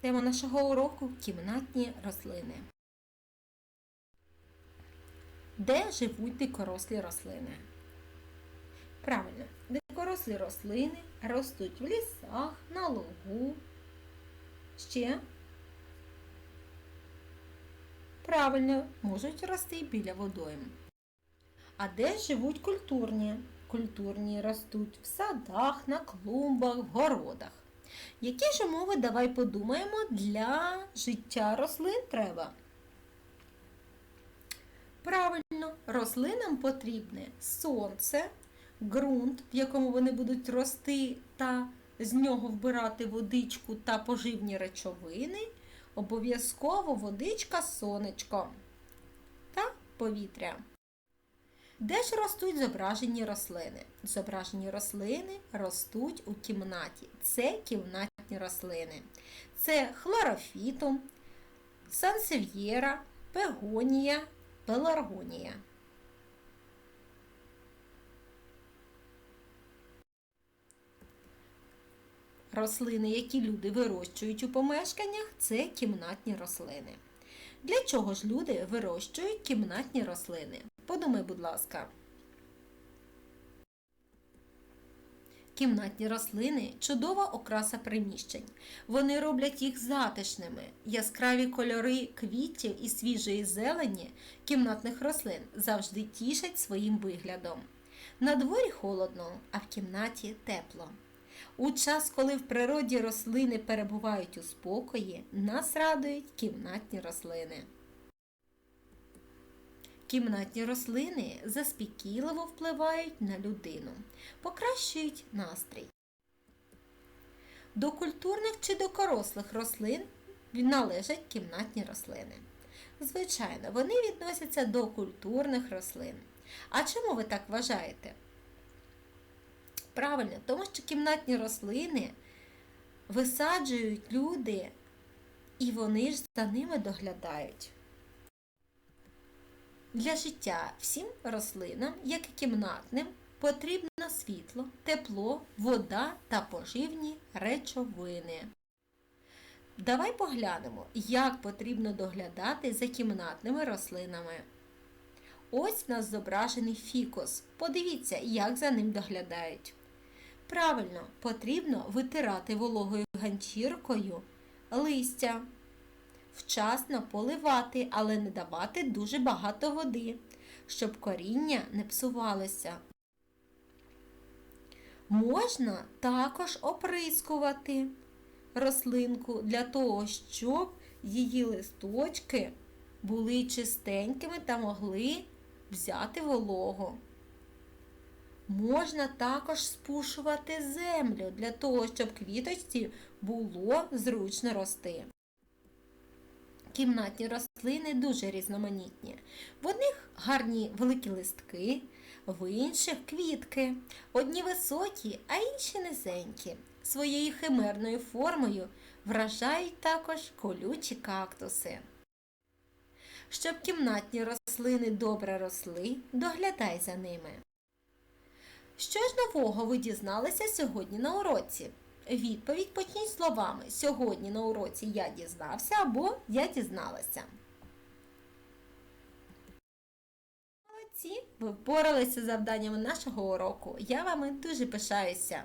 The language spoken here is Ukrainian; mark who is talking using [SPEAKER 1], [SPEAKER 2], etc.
[SPEAKER 1] Тема нашого уроку кімнатні рослини. Де живуть дикорослі рослини? Правильно, дикорослі рослини ростуть в лісах, на лугу. Ще. Правильно, можуть рости біля водойм. А де живуть культурні? Культурні ростуть в садах, на клумбах, в городах. Які ж умови, давай подумаємо, для життя рослин треба? Правильно, рослинам потрібне сонце, ґрунт, в якому вони будуть рости та з нього вбирати водичку та поживні речовини, обов'язково водичка, сонечко та повітря. Де ж ростуть зображені рослини? Зображені рослини ростуть у кімнаті. Це кімнатні рослини. Це хлорофітум, сансев'єра, пегонія, пеларгонія. Рослини, які люди вирощують у помешканнях, це кімнатні рослини. Для чого ж люди вирощують кімнатні рослини? Подумай, будь ласка. Кімнатні рослини чудова окраса приміщень. Вони роблять їх затишними. Яскраві кольори квітів і свіжої зелені кімнатних рослин завжди тішать своїм виглядом. На дворі холодно, а в кімнаті тепло. У час, коли в природі рослини перебувають у спокої, нас радують кімнатні рослини. Кімнатні рослини заспокійливо впливають на людину, покращують настрій. До культурних чи до корослих рослин належать кімнатні рослини. Звичайно, вони відносяться до культурних рослин. А чому ви так вважаєте? Правильно, тому що кімнатні рослини висаджують люди, і вони ж за ними доглядають. Для життя всім рослинам, як і кімнатним, потрібно світло, тепло, вода та поживні речовини. Давай поглянемо, як потрібно доглядати за кімнатними рослинами. Ось в нас зображений фікус. Подивіться, як за ним доглядають. Правильно, потрібно витирати вологою ганчіркою листя вчасно поливати, але не давати дуже багато води, щоб коріння не псувалося. Можна також оприскувати рослинку для того, щоб її листочки були чистенькими та могли взяти вологу. Можна також спушувати землю для того, щоб квіточці було зручно рости. Кімнатні рослини дуже різноманітні. В одних гарні великі листки, в інших квітки. Одні високі, а інші низенькі. Своєю химерною формою вражають також колючі кактуси. Щоб кімнатні рослини добре росли, доглядай за ними. Що ж нового ви дізналися сьогодні на уроці? Відповідь почніть словами Сьогодні на уроці я дізнався або я дізналася. Молодці! Ви впоралися з завданнями нашого уроку. Я вами дуже пишаюся.